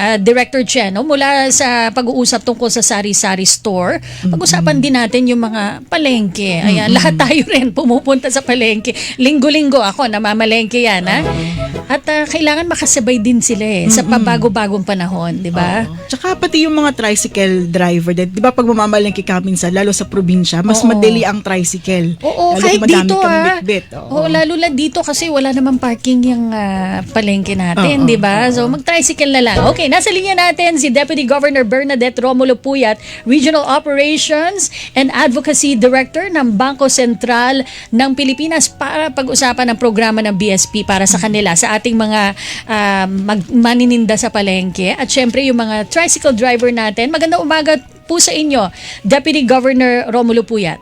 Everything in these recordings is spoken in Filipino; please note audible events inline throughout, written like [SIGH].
ah, Director Chen, no, mula sa pag-uusap tungkol sa Sari-Sari Store, pag-usapan din natin yung mga palengke. Ayan, lahat tayo rin pumupunta sa palengke. Linggo-linggo ako, namamalengke yan. Ha? At ah, kailangan makasabay din sila eh, sa pabago-bagong panahon, di ba? Oo. Tsaka pati yung mga tricycle driver din. Di ba pag mamamalengke ka minsan, lalo sa probinsya, mas Oo. madali ang tricycle. Oo, lalo kahit dito ah. bitbit. Oo. lalo na dito kasi wala namang parking yung ah, palengke natin, Oo, di ba? So mag-tricycle na lang. Okay, nasa linya natin si Deputy Governor Bernadette Romulo Puyat, Regional Operations and Advocacy Director ng Bangko Sentral ng Pilipinas para pag-usapan ng programa ng BSP para sa kanila sa ating mga ah, mag- manininda sa palengke at syempre yung mga tricycle driver natin. Magandang umaga po sa inyo, Deputy Governor Romulo Puyat.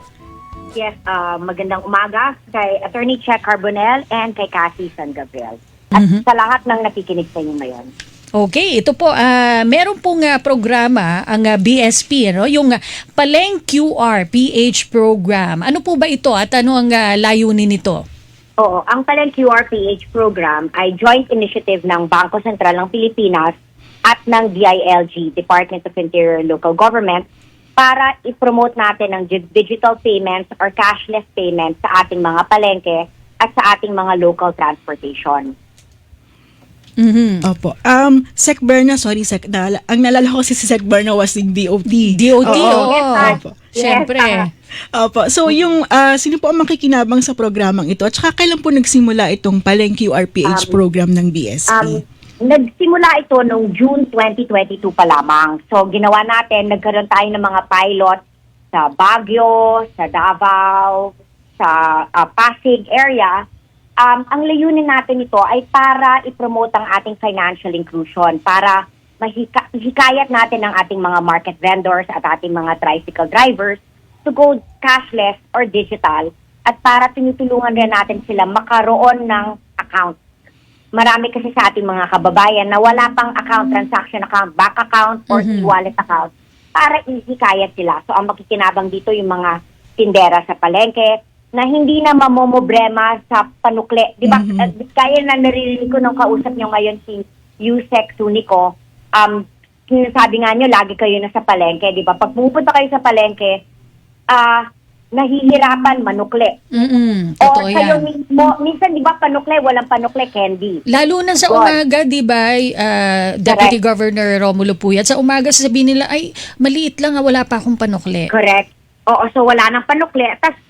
Yes, uh, magandang umaga kay Attorney Check Carbonell and kay Cassie San Gabriel. At sa lahat ng nakikinig sa inyo ngayon. Okay, ito po, ah meron pong ah, programa ang ah, BSP, ano, yung uh, Paleng QR PH program. Ano po ba ito at ano ang ah, layunin nito? Oo, ang Talent QRPH program ay joint initiative ng Bangko Sentral ng Pilipinas at ng DILG, Department of Interior and Local Government, para i-promote natin ang dig- digital payments or cashless payments sa ating mga palengke at sa ating mga local transportation. Mhm. Opo. Um, Sec Berna, sorry Sec, naala- ang nalala ko kasi si Sec Berna was yung DOT. DOT, oo. Yes, ah. Opo. Siyempre. Yes, Opo. So yung ah, sino po ang makikinabang sa programang ito? At saka kailan po nagsimula itong Paleng QRPH Um, program ng BSP? Um, nagsimula ito noong June 2022 pa lamang. So, ginawa natin, nagkaroon tayo ng mga pilot sa Baguio, sa Davao, sa ah, Pasig area. Um, ang layunin natin ito ay para i-promote ang ating financial inclusion, para mahika- hikayat natin ang ating mga market vendors at ating mga tricycle drivers to go cashless or digital at para tinutulungan rin natin sila makaroon ng account marami kasi sa ating mga kababayan na wala pang account, transaction account, bank account, or Mhm. e-wallet account para ihikayat sila. So, ang makikinabang dito yung mga tindera sa palengke na hindi na mamomobrema sa panukle. Di ba? Mhm. Uh, Kaya na naririnig ko nung kausap nyo ngayon si Yusek Sunico, um, sinasabi nga nyo, lagi kayo na sa palengke. Di ba? Pag pumupunta kayo sa palengke, ah, nahihirapan manukle. Mm-mm. O kayo yan. mismo, minsan di ba panukle, walang panukle, candy. Lalo na sa God. umaga, di ba, ah, Deputy Governor Romulo Puyat, sa umaga sasabihin nila, ay, maliit lang, ah, wala pa akong panukle. Correct. Oo, so wala nang panukle. Tapos,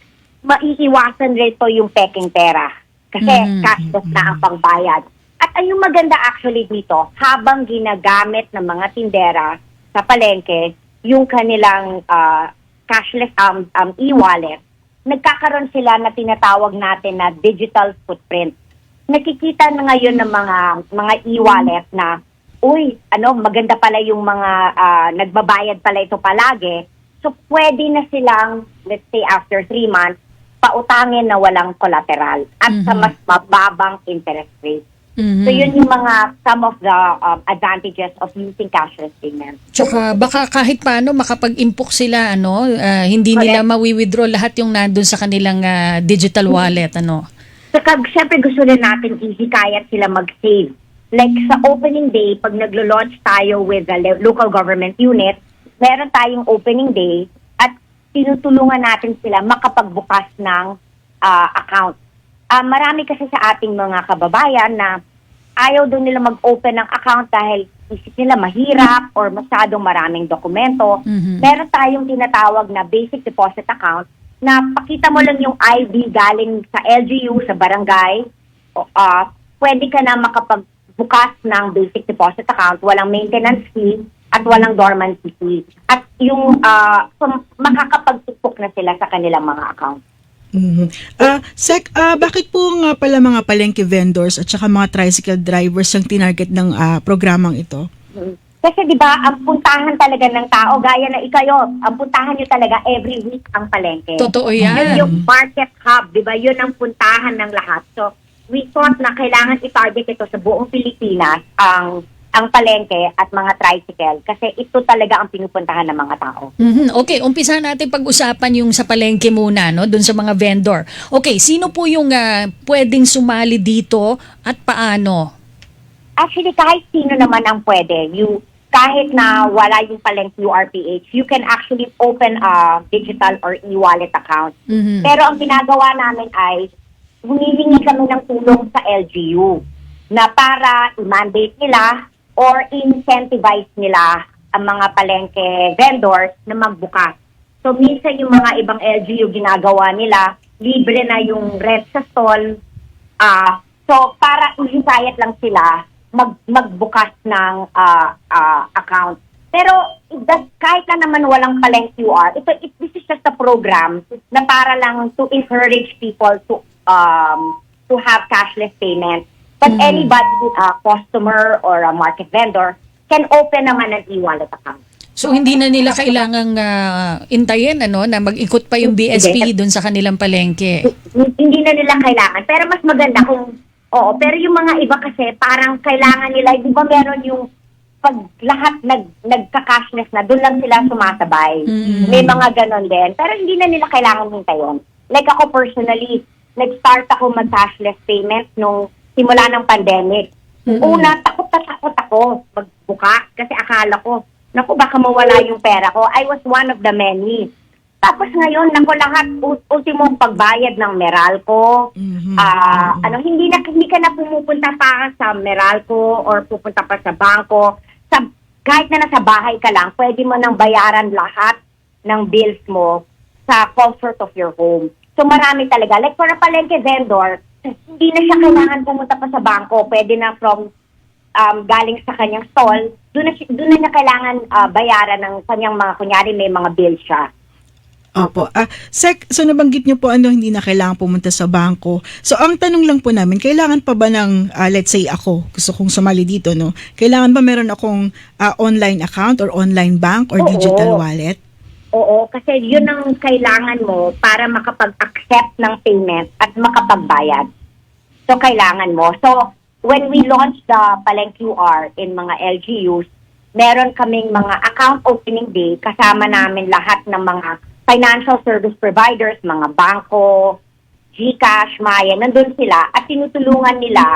maiiwasan rito yung peking pera. Kasi Mhm. cashless na ang pangbayad. At ay yung maganda actually dito, habang ginagamit ng mga tindera sa palengke, yung kanilang ah, cashless um, um, e-wallet, nagkakaroon sila na tinatawag natin na digital footprint. Nakikita na ngayon ng mga mga e-wallet na, uy, ano, maganda pala yung mga ah, nagbabayad pala ito palagi. So, pwede na silang, let's say, after three months, pautangin na walang collateral at sa Mhm. mas mababang interest rate. Mhm. So, yun yung mga, some of the um, advantages of using cashless payments. Tsaka baka kahit paano makapag-impok sila, ano, ah, hindi nila mawi-withdraw lahat yung nandun sa kanilang ah, digital wallet, ano. Saka, syempre gusto rin natin ihikayat sila mag-save. Like sa opening day, pag naglo-launch tayo with the local government unit, meron tayong opening day tinutulungan natin sila makapagbukas ng ah, account. Ah, marami kasi sa ating mga kababayan na ayaw doon nila mag-open ng account dahil isip nila mahirap or masyadong maraming dokumento. Mhm. Meron tayong tinatawag na basic deposit account na pakita mo lang yung ID galing sa LGU, sa barangay. Ah, pwede ka na makapagbukas ng basic deposit account, walang maintenance fee at walang dormancy fee. At yung ah, so, makakapagtupok na sila sa kanilang mga account. Mhm. Ah, Sec, ah, bakit po nga pala mga palengke vendors at saka mga tricycle drivers ang tinarget ng ah, programang ito? Mm. Kasi 'di ba, ang puntahan talaga ng tao gaya na ikayo, ang puntahan niyo talaga every week ang palengke. Totoo Yun yan. yung market hub, 'di ba? Yun ang puntahan ng lahat. So, we thought na kailangan i-target ito sa buong Pilipinas ang ang palengke at mga tricycle kasi ito talaga ang pinupuntahan ng mga tao. Mhm. Okay, umpisa natin pag-usapan yung sa palengke muna, no? Doon sa mga vendor. Okay, sino po yung ah, pwedeng sumali dito at paano? Actually, kahit sino naman ang pwede. You, kahit na wala yung palang QRPH, you can actually open a digital or e-wallet account. Mhm. Pero ang ginagawa namin ay humihingi kami ng tulong sa LGU na para i-mandate nila or incentivize nila ang mga palengke vendors na magbukas. So minsan yung mga ibang LGU ginagawa nila, libre na yung rent sa stall. Ah, so para ihikayat lang sila mag magbukas ng ah, ah, account. Pero does, kahit na naman walang palang QR, ito, it, this is just a program na para lang to encourage people to um to have cashless payment. But Mm. anybody, a customer or a market vendor, can open naman an e-wallet account. So hindi na nila kailangang ah, intayin ano na mag-ikot pa yung BSP doon sa kanilang palengke. Hindi na nila kailangan. Pero mas maganda kung, oo, pero yung mga iba kasi parang kailangan nila, di ba meron yung pag lahat nag, nagka-cashless na, doon lang sila sumasabay. Mm. May mga ganon din. Pero hindi na nila kailangan hintayin. Like ako personally, nag-start ako mag-cashless payment nung simula ng pandemic. Mm-mm. Una, takot na takot ako magbuka kasi akala ko, naku, baka mawala yung pera ko. I was one of the many. Tapos ngayon, naku, lahat, ultimong pagbayad ng Meralco, Mhm. Ah, ano hindi na hindi ka na pumupunta pa sa Meralco or pupunta pa sa bangko. Sa kahit na nasa bahay ka lang, pwede mo nang bayaran lahat ng bills mo sa comfort of your home. So marami talaga. Like for a palengke vendor, hindi na siya kailangan pumunta pa sa bangko. Pwede na from um, galing sa kanyang stall, doon na, siya- doon na niya kailangan ah, bayaran ng kanyang mga, kunyari may mga bills siya. Opo. Ah, Sec, so nabanggit niyo po ano, hindi na kailangan pumunta sa bangko. So ang tanong lang po namin, kailangan pa ba ng, ah, let's say ako, gusto kong sumali dito, no? Kailangan ba meron akong ah, online account or online bank or Oo. digital wallet? Oo, kasi yun ang kailangan mo para makapag-accept ng payment at makapagbayad. So, kailangan mo. So, when we launch the Paleng QR in mga LGUs, meron kaming mga account opening day kasama namin lahat ng mga financial service providers, mga bangko, GCash, Maya, nandun sila at tinutulungan nila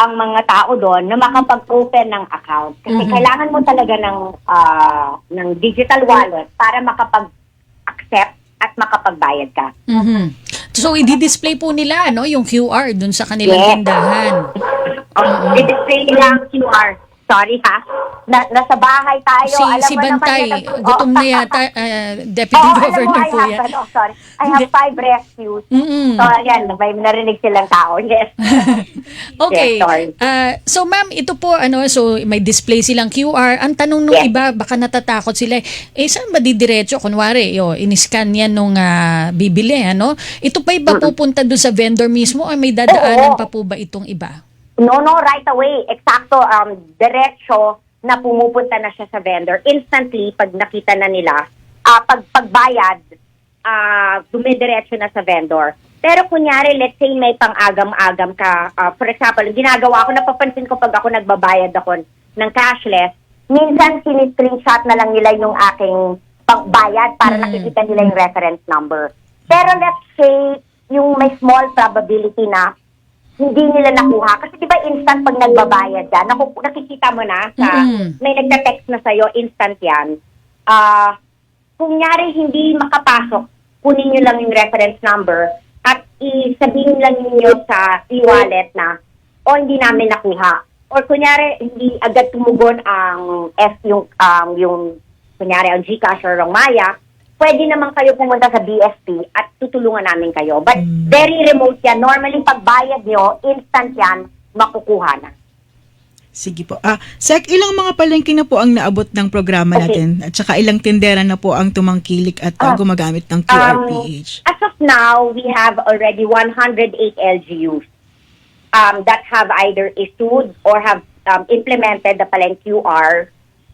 ang mga tao doon na makapag-open ng account. Kasi Mhm. kailangan mo talaga ng ah, ng digital wallet para makapag-accept at makapagbayad ka. Mhm. So i-display po nila ano yung QR doon sa kanilang Yes. tindahan. Oh, I-display nila ang QR. Sorry ha. Na, nasa bahay tayo. Si Alam si mo naman Bantay, yan ang- gutom Oh. na yata [LAUGHS] ah, Deputy mo, Governor po have, yan. ano, sorry. I have five rescues. Mm-mm. So, ayan, may narinig silang tao. [LAUGHS] Yes. [LAUGHS] Okay. Yes, sorry. Ah, so ma'am, ito po ano, so may display silang QR. Ang tanong nung Yes. iba, baka natatakot sila. Eh saan ba didiretso kunwari, yo, in-scan yan nung ah, bibili ano? Ito pa iba pupunta doon sa vendor mismo o may dadaanan Oo. pa po ba itong iba? No, no, right away. Eksakto, um, diretso na pumupunta na siya sa vendor. Instantly, pag nakita na nila, ah pag pagbayad, ah dumidiretso na sa vendor. Pero kunyari, let's say may pang-agam-agam ka. ah, for example, ginagawa ko, napapansin ko pag ako nagbabayad ako ng cashless, minsan siniscreenshot na lang nila yung aking pagbayad para Mm. nakikita nila yung reference number. Pero let's say, yung may small probability na hindi nila nakuha. Kasi di ba instant pag nagbabayad ka, naku, nakikita mo na sa, Mm. may nagka-text na sa'yo, instant yan. Ah, kung nyari hindi makapasok, kunin nyo lang yung reference number at isabihin lang ninyo sa e-wallet na, o hindi namin nakuha. Or kunyari, hindi agad tumugon ang F yung, um, yung, kunyari, ang Gcash or ang Maya, pwede naman kayo pumunta sa BSP at tutulungan namin kayo. But Mm. very remote yan. Normally, pag bayad nyo, instant yan, makukuha na. Sige po. Ah, Sec, ilang mga palengke na po ang naabot ng programa Okay. natin? At saka ilang tindera na po ang tumangkilik at ah, Ah. gumagamit ng Um, QRPH? as of now, we have already 108 LGUs um, that have either issued or have um, implemented the Paleng QR.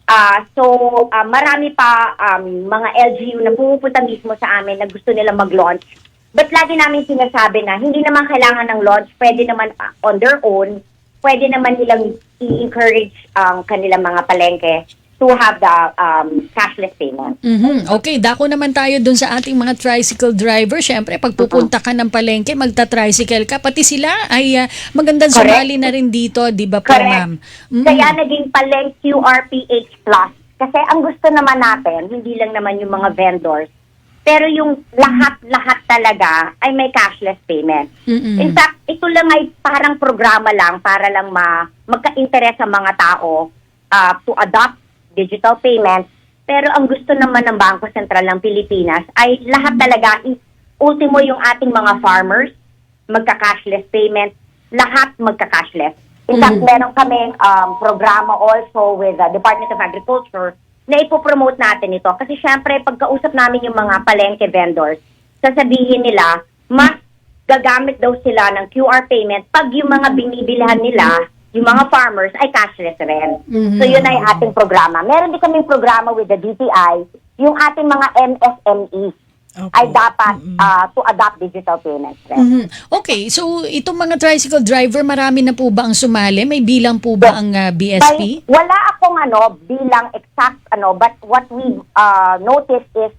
Ah, so, ah, marami pa um, mga LGU na pumupunta mismo sa amin na gusto nila mag-launch. But lagi namin sinasabi na hindi naman kailangan ng launch, pwede naman ah, on their own, pwede naman nilang i-encourage ang kanilang mga palengke to have the um, cashless payment. Mhm. Okay, dako naman tayo dun sa ating mga tricycle driver. Siyempre, pag pupunta ka ng palengke, magta-tricycle ka. Pati sila ay ah, magandang Correct. sumali na rin dito, di ba po, ma'am? Mhm. Kaya naging paleng QRPH Plus. Kasi ang gusto naman natin, hindi lang naman yung mga vendors, pero yung lahat-lahat talaga ay may cashless payment. Mm-mm. In fact, ito lang ay parang programa lang para lang ma magka-interest ang mga tao uh, to adopt digital payments. Pero ang gusto naman ng Bangko Sentral ng Pilipinas ay lahat talaga, ultimo yung ating mga farmers, magka-cashless payment, lahat magka-cashless. In fact, Mhm. meron kaming um, programa also with the Department of Agriculture na ipopromote natin ito. Kasi syempre, pagkausap namin yung mga palengke vendors, sasabihin nila, mas gagamit daw sila ng QR payment pag yung mga binibilhan nila, yung mga farmers, ay cashless rin. Mhm. So yun ay ating programa. Meron din kaming programa with the DTI, yung ating mga MSMEs Okay. ay dapat Mm-mm. ah, to adopt digital payments rin. Mhm. Okay, so itong mga tricycle driver, marami na po ba ang sumali? May bilang po ba ang ah, BSP? By- wala akong ano bilang exact ano but what we uh, noticed is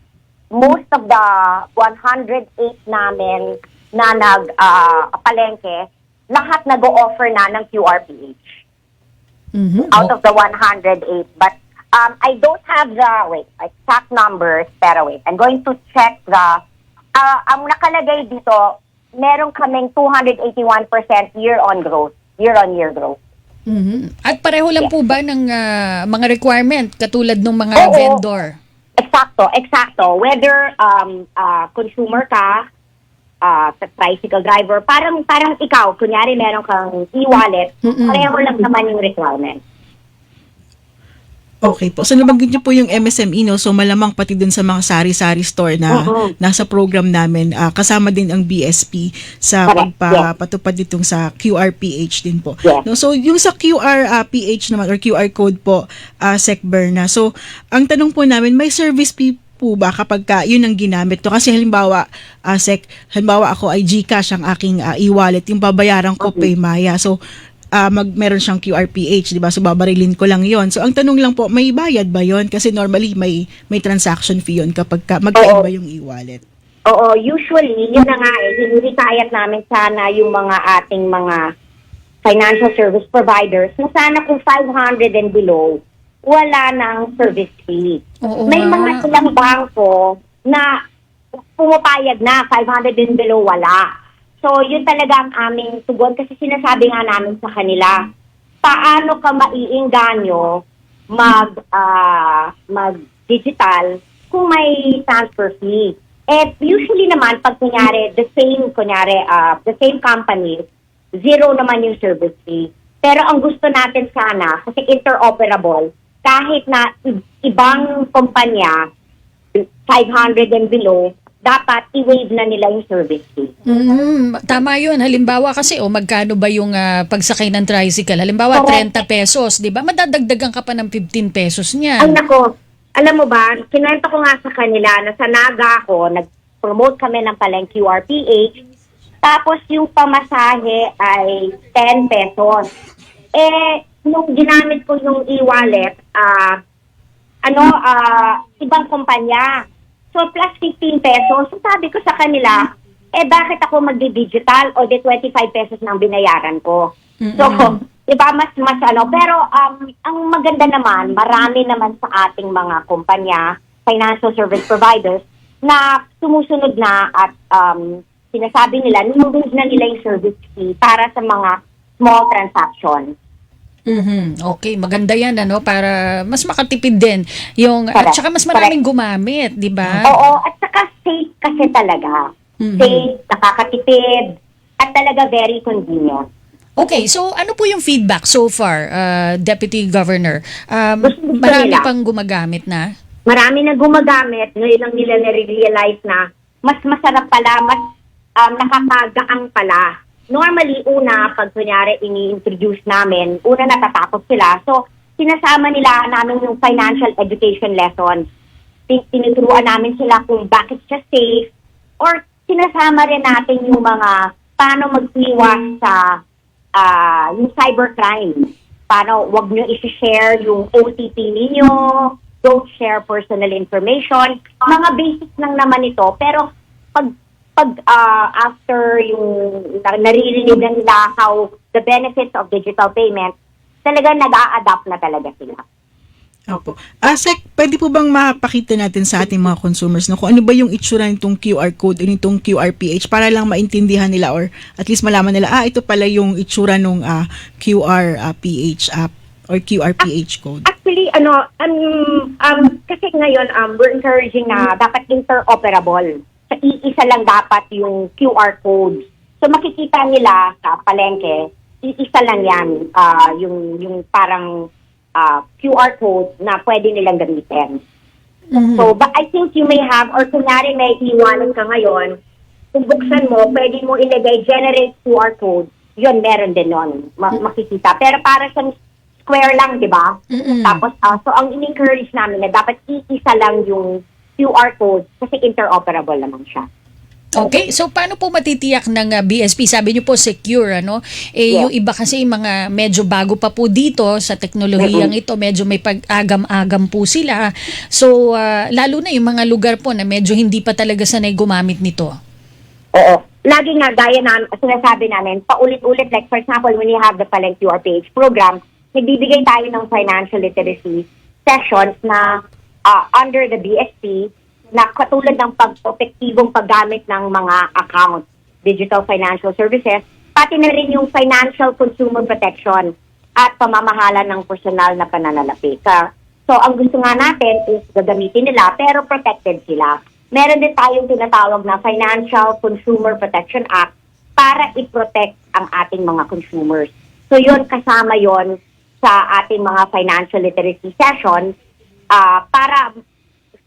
most of the 108 namin na nag uh, palengke lahat nag-o-offer na ng QRPH Mhm. out of the 108 but um, I don't have the wait exact numbers pero wait I'm going to check the uh, ang nakalagay dito meron kaming 281% year on growth year on year growth Mhm. At pareho lang po ba ng ah, mga requirement katulad ng mga Oo. vendor? Eksakto, eksakto. Whether um, uh, consumer ka, uh, tricycle driver, parang parang ikaw, kunyari meron kang e-wallet, Mm-mm. pareho lang naman yung requirement. Okay po. So nabanggit niyo po yung MSME no. So malamang pati dun sa mga sari-sari store na Oo. nasa program namin ah, kasama din ang BSP sa Correct. pagpapatupad ditong sa QRPH din po. Yes. No, so yung sa QRPH naman or QR code po uh, Sec Berna. So ang tanong po namin may service fee po ba kapag ka, yun ang ginamit to? Kasi halimbawa, Sec, halimbawa ako ay GCash ang aking ah, e-wallet, yung babayaran ko Paymaya. So, ah, mag meron siyang QRPH, 'di ba? So babarilin ko lang 'yon. So ang tanong lang po, may bayad ba 'yon? Kasi normally may may transaction fee 'yon kapag ka, magkaiba yung e-wallet. Oo, usually, yun na nga eh, hinihikayat namin sana yung mga ating mga financial service providers na sana kung 500 and below, wala nang service fee. Oo May mga ilang bangko na pumapayag na 500 and below wala. So, yun talaga ang aming tugon kasi sinasabi nga namin sa kanila, paano ka maiinganyo mag, ah, mag-digital kung may transfer fee. Eh, usually naman, pag kunyari, the same, kunyari, ah, the same company, zero naman yung service fee. Pero ang gusto natin sana, kasi interoperable, kahit na ibang kumpanya, 500 and below, dapat i-waive na nila yung service fee. Mm, tama yun. Halimbawa kasi, o magkano ba yung ah, pagsakay ng tricycle? Halimbawa, Correct. 30 pesos, di ba? Madadagdagan ka pa ng 15 pesos Ay niyan. nako, alam mo ba, kinwento ko nga sa kanila na sa Naga ako, nag-promote kami ng palang QRPH, tapos yung pamasahe ay 10 pesos. Eh, nung ginamit ko yung e-wallet, ah, ano, ah, ibang kumpanya. So, plus 15 pesos. So, sabi ko sa kanila, eh, bakit ako magdi-digital o de 25 pesos nang binayaran ko? So, di ba, mas, mas ano, pero um, ang maganda naman, marami naman sa ating mga kumpanya, financial service providers, na sumusunod na at um, sinasabi nila, nilubog na nila yung service fee para sa mga small transactions. Mhm. Okay, maganda yan ano para mas makatipid din yung at Correct. saka mas maraming gumamit, 'di ba? Oo, at saka safe kasi talaga. Mhm. Safe, nakakatipid, at talaga very convenient. Okay, so ano po yung feedback so far, uh, Deputy Governor? Um, Gusto- gusto marami nila. pang gumagamit na? marami na gumagamit, ngayon lang nila na-realize na mas masarap pala, mas um, nakakagaang pala. Normally, una, pag kunyari ini-introduce namin, una natatakot sila. So, sinasama nila namin yung financial education lesson. Tin- Tinuturuan namin sila kung bakit siya safe or sinasama rin natin yung mga paano magsiwas sa ah, yung cybercrime. paano, wag nyo isi-share yung OTP ninyo, don't share personal information. Mga basics lang naman ito, pero pag pag ah, after yung na- naririnig na nila how the benefits of digital payment, talaga nag-a-adapt na talaga sila. Opo. Ah, Sec, pwede po bang mapakita natin sa ating mga consumers no, kung ano ba yung itsura nitong QR code o nitong QRPH para lang maintindihan nila or at least malaman nila, ah, ito pala yung itsura nung ah, QRPH app or QRPH code. Actually, ano, um, um, kasi ngayon, um, we're encouraging na dapat interoperable. Sa iisa lang dapat yung QR code. So makikita nila sa palengke, iisa lang yan, ah, yung, yung parang ah, QR code na pwede nilang gamitin. So, but I think you may have, or kunyari may iwanan ka ngayon, kung buksan mo, pwede mo ilagay generate QR code, yun, meron din nun, ma- makikita. Pero para sa square lang, di ba? Mm-mm. Tapos, ah, so ang in-encourage namin na dapat iisa lang yung QR code kasi interoperable naman siya. Okay, so paano po matitiyak ng uh, BSP? Sabi niyo po secure, ano? Eh, Yes. yung iba kasi mga medyo bago pa po dito sa teknolohiyang ito, medyo may pag-agam-agam po sila. So, uh, lalo na yung mga lugar po na medyo hindi pa talaga sanay gumamit nito. Oo. Lagi nga, gaya na sinasabi namin, paulit-ulit, like for example, when you have the Paleng QR page program, nagbibigay tayo ng financial literacy sessions na ah, under the BSP na katulad ng pag-epektibong paggamit ng mga account, digital financial services, pati na rin yung financial consumer protection at pamamahala ng personal na pananalapi. So, ang gusto nga natin is gagamitin nila pero protected sila. Meron din tayong tinatawag na Financial Consumer Protection Act para i-protect ang ating mga consumers. So, yun, kasama yon sa ating mga financial literacy sessions ah, para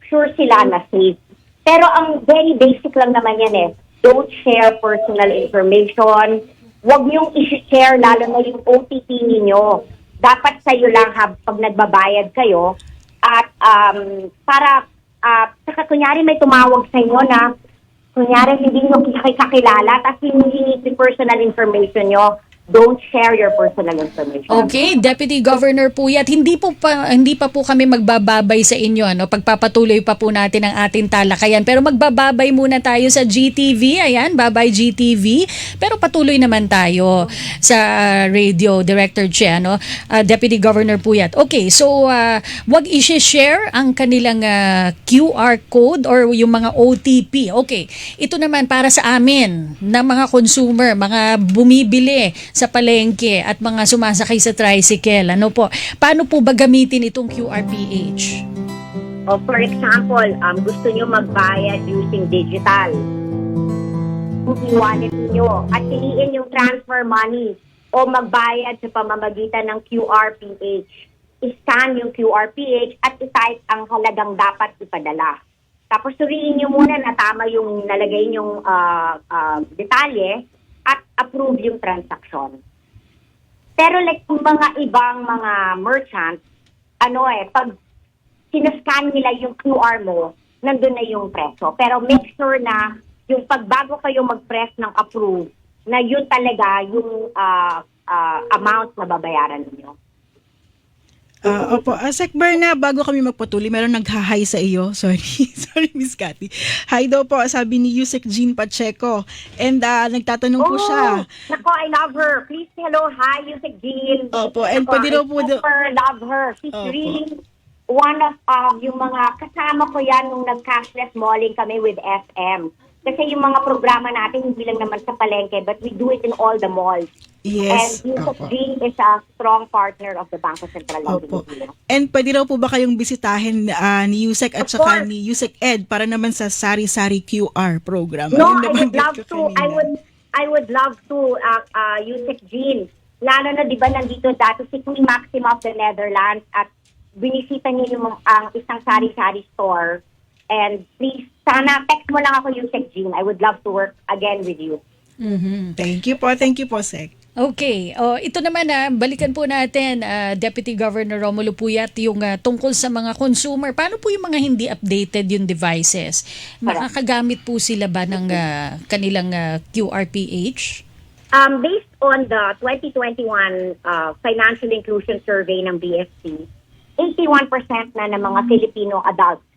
sure sila na safe. Pero ang very basic lang naman yan eh. Don't share personal information. Huwag niyong i-share lalo na yung OTP ninyo. Dapat sa'yo lang ha, pag nagbabayad kayo. At um, para, uh, saka kunyari may tumawag sa inyo na kunyari hindi nyo kakilala tapos si personal information nyo, don't share your personal information. Okay, Deputy Governor po yan. Hindi po pa hindi pa po kami magbababay sa inyo ano. Pagpapatuloy pa po natin ang ating talakayan. Pero magbababay muna tayo sa GTV. Ayan, babay GTV. Pero patuloy naman tayo sa uh, Radio Director Che, ano? Uh, Deputy Governor Puyat. Okay, so uh, wag i-share ang kanilang uh, QR code or yung mga OTP. Okay, ito naman para sa amin na mga consumer, mga bumibili sa palengke at mga sumasakay sa tricycle. Ano po? Paano po ba gamitin itong QRPH? O for example, um, gusto nyo magbayad using digital. I-wallet niyo at piliin yung transfer money o magbayad sa pamamagitan ng QRPH. I-scan yung QRPH at i-type ang halagang dapat ipadala. Tapos suriin nyo muna na tama yung nalagay yung detalye at approve yung transaction. Pero like kung mga ibang mga merchants, ano eh, pag sinascan nila yung QR mo, nandun na yung preso. Pero make sure na yung pagbago kayo mag-press ng approve, na yun talaga yung ah, ah, amount na babayaran ninyo. Ah, opo, uh, Sec Berna, bago kami magpatuloy, meron nagha-hi sa iyo. [LAUGHS] Sorry, sorry Miss Cathy. Hi daw po, sabi ni Yusek Jean Pacheco. And ah, nagtatanong po siya. Nako, I love her. Please say hello. Hi, Yusek Jean. Opo, and Nako, pwede I daw po daw- super love her. She's Opo. really one of uh, yung mga kasama ko yan nung nag-cashless malling kami with FM. Kasi yung mga programa natin, hindi lang naman sa palengke, but we do it in all the malls. Yes. And. Jean is a strong partner of the Bangko Sentral ng Opo. Pilipinas. And pwede raw po ba kayong bisitahin ah, ni Yusek at Of saka course. ni Yusek Ed para naman sa Sari Sari QR program? No, Ayun, I would nabanggit love ko to. kanina. I would I would love to uh, uh, Yusek Jean. Lalo na 'di ba nandito dati si Queen Maxima of the Netherlands at binisita niya yung ang isang sari-sari store. And please, sana text mo lang ako Yusek Jean. I would love to work again with you. Mhm. Thank you po, thank you po, Sec. Okay, oh, ito naman na balikan po natin ah, Deputy Governor Romulo Puyat yung ah, tungkol sa mga consumer. Paano po yung mga hindi updated yung devices? Makakagamit po sila ba ng ah, kanilang ah, QRPH? Um, based on the 2021 uh, Financial Inclusion Survey ng BSC, 81% na ng mga Filipino adults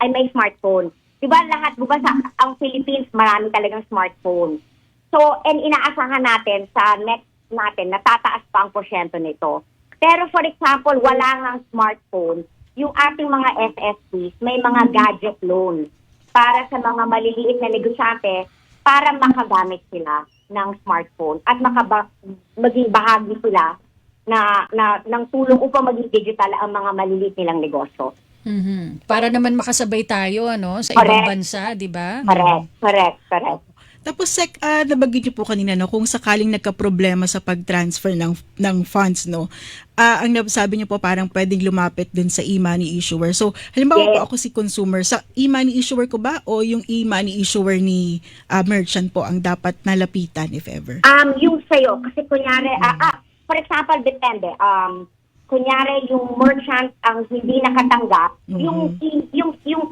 ay may smartphone. Di ba lahat, di ba sa ang Philippines, marami talagang smartphone. So, and inaasahan natin sa next natin, natataas pa ang porsyento nito. Pero for example, wala ngang smartphone, yung ating mga SSPs, may mga gadget loan para sa mga maliliit na negosyante para makagamit sila ng smartphone at makaba- maging bahagi sila na, na ng tulong upang maging digital ang mga maliliit nilang negosyo. Mhm. Para naman makasabay tayo ano sa Correct. ibang bansa, 'di ba? Correct, correct, correct. Tapos sec, ah, nabanggit niyo po kanina no kung sakaling nagka-problema sa pag-transfer ng ng funds no. Ah, ang sabi niyo po parang pwedeng lumapit dun sa e-money issuer. So, halimbawa Yes. po ako si consumer, sa e-money issuer ko ba o yung e-money issuer ni ah, merchant po ang dapat nalapitan if ever? Um, yung sa'yo, kasi kunyari, ah, ah, for example, depende. Um, kunyari, yung merchant ang hindi nakatanggap, Mhm. yung, yung, yung,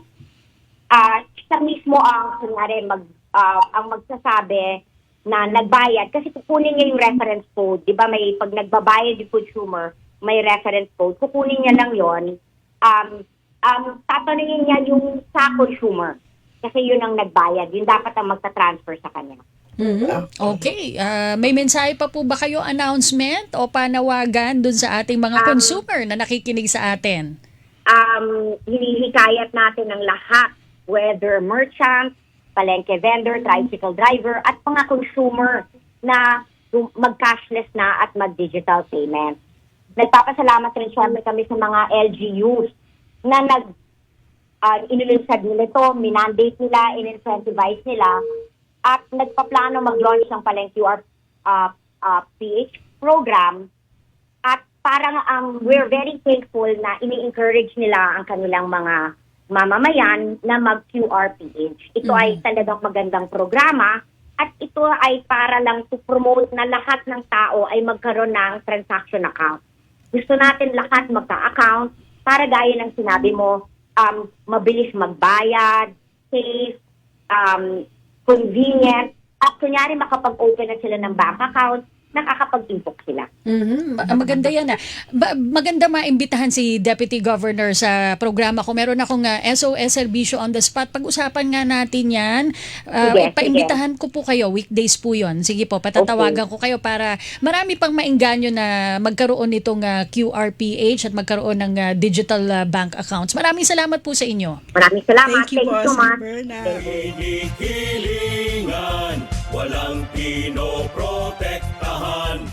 ah, siya mismo ang, kunyari, mag, ah, ang magsasabi na nagbayad, kasi kukunin niya yung reference code, di ba may, pag nagbabayad yung consumer, may reference code, kukunin niya lang yon um, um, tatanungin niya yung sa consumer, kasi yun ang nagbayad, yun dapat ang magta-transfer sa kanya. Mhm. Okay, ah, may mensahe pa po ba kayo announcement o panawagan dun sa ating mga Um, consumer na nakikinig sa atin? um, hinihikayat natin ng lahat, whether merchant, palengke vendor, tricycle driver, at mga consumer na mag-cashless na at mag-digital payment. Nagpapasalamat rin syempre kami sa mga LGUs na nag uh, inilunsad nila ito, minandate nila, in-incentivize nila, at nagpaplano mag-launch ng palang QR uh, uh, PH program at parang um, we're very thankful na ini-encourage nila ang kanilang mga mamamayan na mag-QRPH. Ito ay talagang magandang programa at ito ay para lang to promote na lahat ng tao ay magkaroon ng transaction account. Gusto natin lahat magka-account para gaya ng sinabi mo, um, mabilis magbayad, safe, um, convenient, at kunyari makapag-open na sila ng bank account, nakakapag-inbox sila. Mhm. Ma- Maganda yan ah. Ba- maganda maimbitahan si Deputy Governor sa programa ko. Meron akong ah, SOS Servicio on the spot. Pag-usapan nga natin yan. Ah, Sige, paimbitahan ko po kayo. Weekdays po yon. Sige po, patatawagan ko kayo para marami pang mainganyo na magkaroon nitong ah, QRPH at magkaroon ng ah, digital ah, bank accounts. Maraming salamat po sa inyo. Maraming salamat. Thank you po, so Sir much. Walang pinoprotektahan.